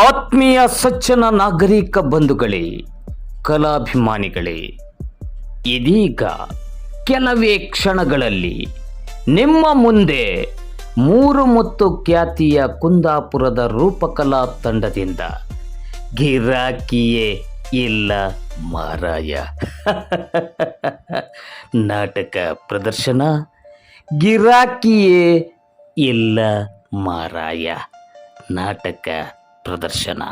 ಆತ್ಮೀಯ ಸಜ್ಜನ ನಾಗರಿಕ ಬಂಧುಗಳೇ, ಕಲಾಭಿಮಾನಿಗಳೇ, ಇದೀಗ ಕೆಲವೇ ಕ್ಷಣಗಳಲ್ಲಿ ನಿಮ್ಮ ಮುಂದೆ ಮೂರು ಮತ್ತು ಖ್ಯಾತಿಯ ಕುಂದಾಪುರದ ರೂಪಕಲಾ ತಂಡದಿಂದ ಗಿರಾಕಿಯೇ ಇಲ್ಲ ಮಾರಾಯ ನಾಟಕ ಪ್ರದರ್ಶನ ಗಿರಾಕಿಯೇ ಇಲ್ಲ ಮಾರಾಯ ನಾಟಕ ಪ್ರದರ್ಶನ.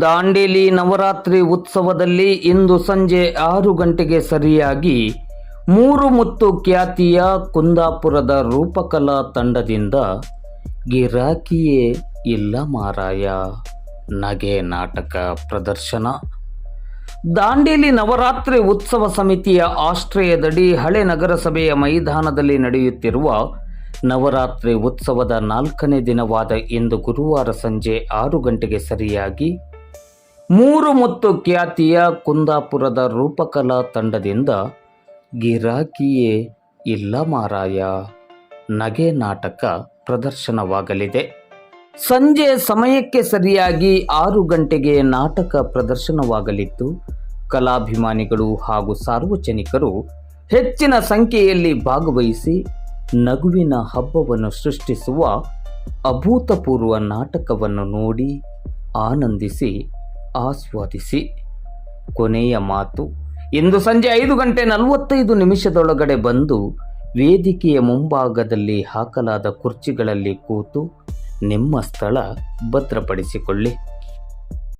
ದಾಂಡೇಲಿ ನವರಾತ್ರಿ ಉತ್ಸವದಲ್ಲಿ ಇಂದು ಸಂಜೆ ಆರು ಗಂಟೆಗೆ ಸರಿಯಾಗಿ ಮೂರು ಮುತ್ತು ಖ್ಯಾತಿಯ ಕುಂದಾಪುರದ ರೂಪಕಲಾ ತಂಡದಿಂದ ಗಿರಾಕಿಯೇ ಇಲ್ಲ ಮಾರಾಯ. ನಗೆ ನಾಟಕ ಪ್ರದರ್ಶನ. ದಾಂಡೇಲಿ ನವರಾತ್ರಿ ಉತ್ಸವ ಸಮಿತಿಯ ಆಶ್ರಯದಡಿ ಹಳೆ ನಗರಸಭೆಯ ಮೈದಾನದಲ್ಲಿ ನಡೆಯುತ್ತಿರುವ ನವರಾತ್ರಿ ಉತ್ಸವದ ನಾಲ್ಕನೇ ದಿನವಾದ ಇಂದು ಗುರುವಾರ ಸಂಜೆ ಆರು ಗಂಟೆಗೆ ಸರಿಯಾಗಿ ಮೂರು ಮತ್ತು ಖ್ಯಾತಿಯ ಕುಂದಾಪುರದ ರೂಪಕಲಾ ತಂಡದಿಂದ ಗಿರಾಕಿಯೇ ಇಲ್ಲ ಮಾರಾಯ, ನಗೆ ನಾಟಕ ಪ್ರದರ್ಶನವಾಗಲಿದೆ. ಸಂಜೆ ಸಮಯಕ್ಕೆ ಸರಿಯಾಗಿ ಆರು ಗಂಟೆಗೆ ನಾಟಕ ಪ್ರದರ್ಶನವಾಗಲಿದ್ದು, ಕಲಾಭಿಮಾನಿಗಳು ಹಾಗೂ ಸಾರ್ವಜನಿಕರು ಹೆಚ್ಚಿನ ಸಂಖ್ಯೆಯಲ್ಲಿ ಭಾಗವಹಿಸಿ ನಗುವಿನ ಹಬ್ಬವನ್ನು ಸೃಷ್ಟಿಸುವ ಅಭೂತಪೂರ್ವ ನಾಟಕವನ್ನು ನೋಡಿ ಆನಂದಿಸಿ, ಆಸ್ವಾದಿಸಿ. ಕೊನೆಯ ಮಾತು, ಇಂದು ಸಂಜೆ ಐದು ಗಂಟೆ ನಲವತ್ತೈದು ನಿಮಿಷದೊಳಗಡೆ ಬಂದು ವೇದಿಕೆಯ ಮುಂಭಾಗದಲ್ಲಿ ಹಾಕಲಾದ ಕುರ್ಚಿಗಳಲ್ಲಿ ಕೂತು ನಿಮ್ಮ ಸ್ಥಳ ಭದ್ರಪಡಿಸಿಕೊಳ್ಳಿ.